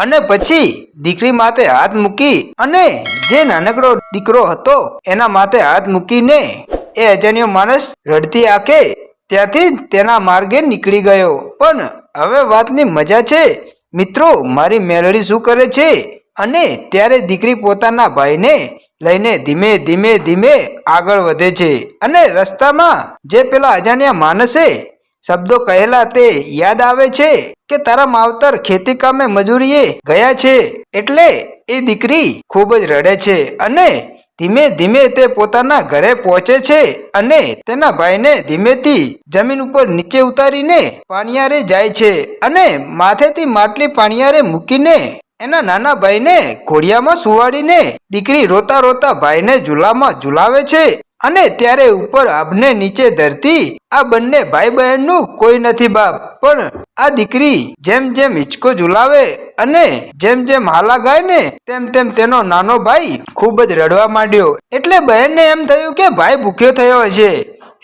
અને પછી દીકરી માથે હાથ મૂકી અને જે નાનકડો દીકરો હતો, એના માથે હાથ મૂકીને એ અજાણ્યો માણસ રડતી આંખે ત્યાંથી તેના માર્ગે નીકળી ગયો. પણ હવે વાતની મજા છે. મિત્રો, મારી મેલડી શું કરે છે? અને ત્યારે દીકરી પોતાના ભાઈને લઈને ધીમે ધીમે ધીમે આગળ વધે છે. અને રસ્તામાં જે પેલા અજાણ્યા માણસે શબ્દો કહેલા તે યાદ આવે છે કે તારા માવતર ખેતી કામે મજૂરીએ ગયા છે એટલે એ દીકરી ખૂબ જ રડે છે અને ધીમે ધીમે તે પોતાના ઘરે પહોંચે છે અને તેના ભાઈને ધીમેથી જમીન ઉપર નીચે ઉતારીને પાણિયારે જાય છે અને માથેથી માટલી પાણિયારે મૂકીને એના નાના ભાઈને ઘોડિયામાં સુવાડીને દીકરી રોતા રોતા ભાઈને ઝૂલામાં ઝૂલાવે છે અને ત્યારે ઉપર આબને નીચે ધરતી આ બંને ભાઈ બહેનનું કોઈ નથી બાપ. પણ આ દીકરી જેમ જેમ હિંચકો ઝુલાવે અને જેમ જેમ હાલા ગાય ને તેમ તેમ તેનો નાનો ભાઈ ખૂબ જ રડવા માંડ્યો. એટલે બહેનને એમ થયું કે ભાઈ ભૂખ્યો થયો હશે.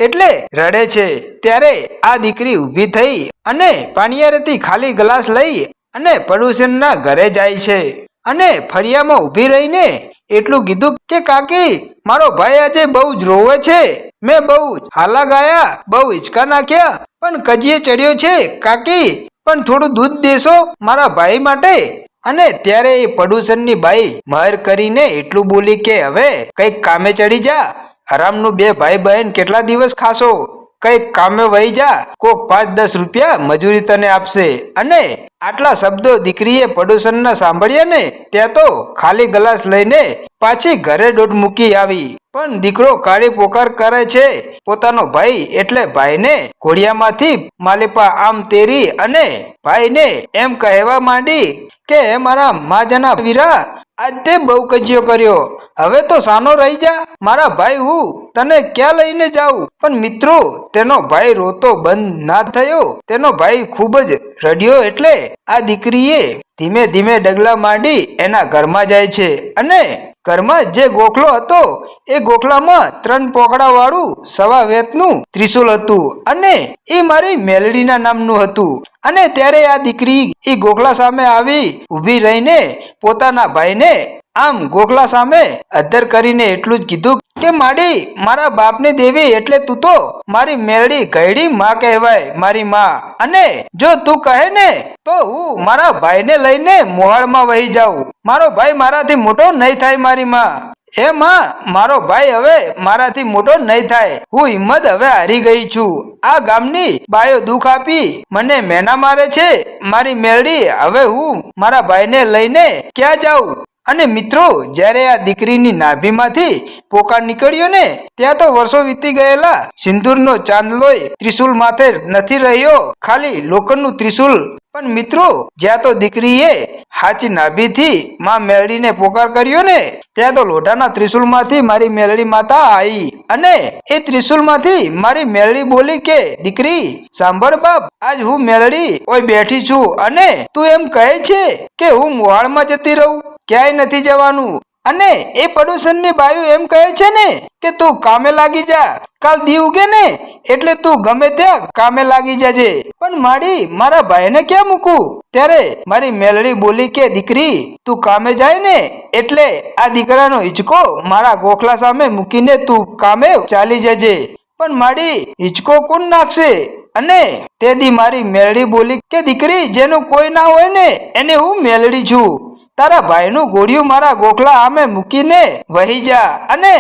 એટલે રડે છે. ત્યારે આ દીકરી ઊભી થઈ અને પાણીયારેથી ખાલી ગ્લાસ લઈ અને પડોશીના ઘરે જાય છે. અને ફળિયામાં ઊભી રહીને એટલું કીધું કે, કાકી, મારો ભાઈ આજે બહુ જ રોવે છે. મેં બહુ જ હાલા ગાયા, બહુ હિંચકા નાખ્યા, પણ કજીએ ચડ્યો છે. કાકી, પણ થોડું દૂધ દેશો મારા ભાઈ માટે. અને ત્યારે એ પડુસનની બાઈ મહેર કરીને એટલું બોલી કે, હવે કંઈક કામે ચડી જા. આરામનું બે ભાઈ બહેન કેટલા દિવસ ખાશો? કંઈક કામે વહી જા, કોક પાંચ દસ રૂપિયા મજૂરી તને આપશે. અને આટલા શબ્દો દીકરીએ પડોશનના સાંભળ્યા ને, ત્યાં તો ખાલી ગ્લાસ લઈને પાછી ઘરે દોઢ મૂકી આવી. પણ દીકરો કાળી પોકાર કરે છે. પોતાનો ભાઈ એટલે ભાઈને ઘોડિયામાંથી માલિપા આમ તેરી અને ભાઈને એમ કહેવા માંડી કે, મારા માજના વીરા આજ બહુ કજિયો કર્યો. હવે તો સાનો રહી જા. મારા ભાઈ હું. તને ક્યાં લઈને જાઉં? પણ મિત્રો, તેનો ભાઈ રોતો બંધ ના થયો. તેનો ભાઈ ખૂબ જ રડ્યો એટલે આ દીકરીએ ધીમે ધીમે ડગલા માંડી એના ઘરમાં જાય છે. અને ઘરમાં જે ગોખલો હતો, એ ગોખલામાં ત્રણ પોકડા વાળું સવા વેતનું ત્રિશુલ હતું. અને એ મારી મેલડીના નામનું હતું. અને ત્યારે આ દીકરી એ ગોગલા સામે આવી, ઊભી રહીને પોતાના ભાઈને આમ ગોગલા સામે અધર કરીને એટલું જ કીધું કે, માડી, મારા બાપની દેવી એટલે તું તો મારી મેરડી ગયડી માં કહેવાય, મારી માં. અને જો તું કહે ને, તો હું મારા ભાઈને લઈને મોહાળમાં વહી જાઉં. મારો ભાઈ મારાથી મોટો નહીં થાય, મારી માં. એ માં, મારો ભાઈ હવે મારાથી મોટો નહીં થાય. હું હિંમત હવે હારી ગઈ છું. આ ગામની બાયો દુઃખ આપી મને મેના મારે છે. મારી મેરડી હવે હું મારા ભાઈને લઈને ક્યાં જાઉં? અને મિત્રો, જ્યારે આ દીકરીની નાભીમાંથી પોકાર નીકળ્યો ને, ત્યાં તો વર્ષો વીતી ગયેલા સિંદૂરનો ચાંદલોય ત્રિશુલ માથે નથી રહ્યો, ખાલી લોખંડનું ત્રિશુલ. પણ મિત્રો, જ્યાં તો દીકરીએ હાચી નાભીથી માં મેળડીને પોકાર કર્યો ને, ત્યાં તો લોઢાના ત્રિશુલમાંથી મારી મેલડી માતા આવી અને એ ત્રિશુલમાંથી મારી મેલડી બોલી કે, દીકરી, સાંભળ બાપ, આજ હું મેલડી ઓય બેઠી છું અને તું એમ કહે છે કે હું મોહાળમાં જતી રહું. ક્યાંય નથી જવાનું. અને એ પડોશનની બાયુ એમ કહે છે ને કે તું કામે લાગી જા. કાલ દી ઉગે ને એટલે તું ગમે ત્યાં કામે લાગી જજે. પણ માડી, મારા ભાઈને ક્યાં મૂકું? ત્યારે મારી મેલડી બોલી કે, દીકરી, તું કામે જાય ને એટલે આ દીકરાનો હિંચકો મારા ગોખલા સામે મૂકીને તું કામે ચાલી જજે. પણ માડી, હિંચકો કોણ નાખશે? અને તેથી મારી મેલડી બોલી કે, દીકરી, જેનું કોઈ ના હોય ને, એને હું મેલડી છું. તારા ભાઈનું ગોળિયું મારા ગોખલા આમે મૂકીને વહી જા. અને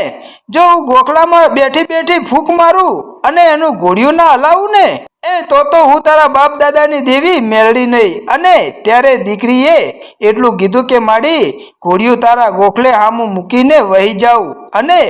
જો હું ગોખલામાં બેઠી બેઠી ફૂંક મારું અને એનું ગોળિયું ના હલાવું ને, એ તો તો હું તારા બાપ દાદાની દેવી મેળડી નહીં. અને ત્યારે દીકરીએ એટલું કીધું કે, માડી ઘોડિયું તારા ગોખલે હામું મૂકીને વહી જાઉં. અને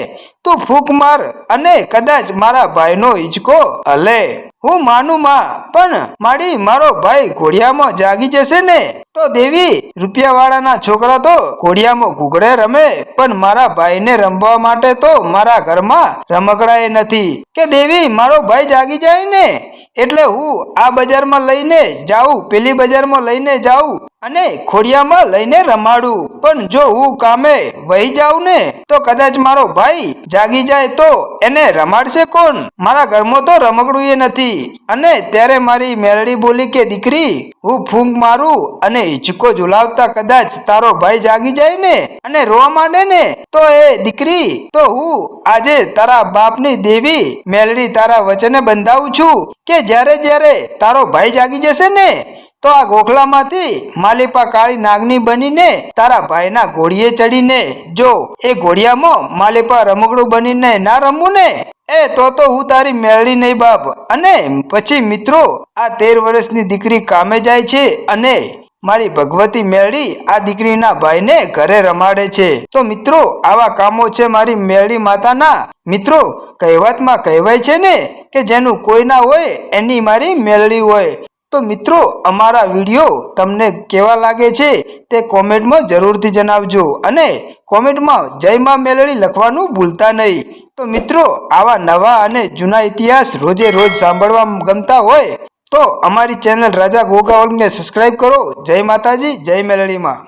તું ફૂંક માર અને કદાચ મારા ભાઈનો હિંચકો હલે. હું માનું માં, પણ માડી મારો ભાઈ ઘોડિયામાં જાગી જશે ને? તો દેવી, રૂપિયાવાળાના છોકરા તો ઘોડિયામાં ઘૂઘડે રમે, પણ મારા ભાઈને રમવા માટે તો મારા ઘરમાં રમકડાએ નથી. કે દેવી, મારો ભાઈ જાગી જાય ને? એટલે હું આ બજારમાં લઈને જાઉં, પેલી બજારમાં લઈને જાઉં. અને ખોડિયામાં લઈને રમાડું. પણ જો હું કામે વહી જાઉં ને, તો કદાચ મારો ભાઈ જાગી જાય તો એને રમાડશે કોણ? મારા ઘરમાં તો રમકડું એ નથી. અને ત્યારે મારી મેલડી બોલી કે, દીકરી, હું ફૂંક મારું અને હિંચકો ઝુલાવતા કદાચ તારો ભાઈ જાગી જાય ને અને રોવા માંડે ને, તો એ દીકરી, તો હું આજે તારા બાપની દેવી મેલડી તારા વચને બંધાવું છું કે જ્યારે જ્યારે તારો ભાઈ જાગી જશે ને તો આ ગોખલામાંથી માલિપા કાળી નાગની બનીને તારા ભાઈના ઘોડીએ ચડીને, જો એ ઘોડિયામાં માલિપા રમકડું બનીને ના રમવું ને એ તો તો હું તારી મેળડી નહીં બાપ. અને પછી મિત્રો, આ તેર વર્ષની દીકરી કામે જાય છે અને મારી ભગવતી મેળી આ દીકરીના ભાઈને ઘરે રમાડે છે. તો મિત્રો, આવા કામો છે મારી મેળી માતાના? મિત્રો, કહેવતમાં કહેવાય છે ને કે જેનું કોઈ ના હોય એની મારી મેળડી હોય. તો મિત્રો, અમારા વીડિયો તમને કેવા લાગે છે તે કોમેન્ટમાં જરૂરથી જણાવજો અને કોમેન્ટમાં જય માં મેલડી લખવાનું ભૂલતા નહીં. તો મિત્રો, આવા નવા અને જૂના ઇતિહાસ રોજે રોજ સાંભળવા ગમતા હોય તો અમારી ચેનલ રાજા ગોગાવલને સબસ્ક્રાઈબ કરો. જય માતાજી, જય મેલડીમાં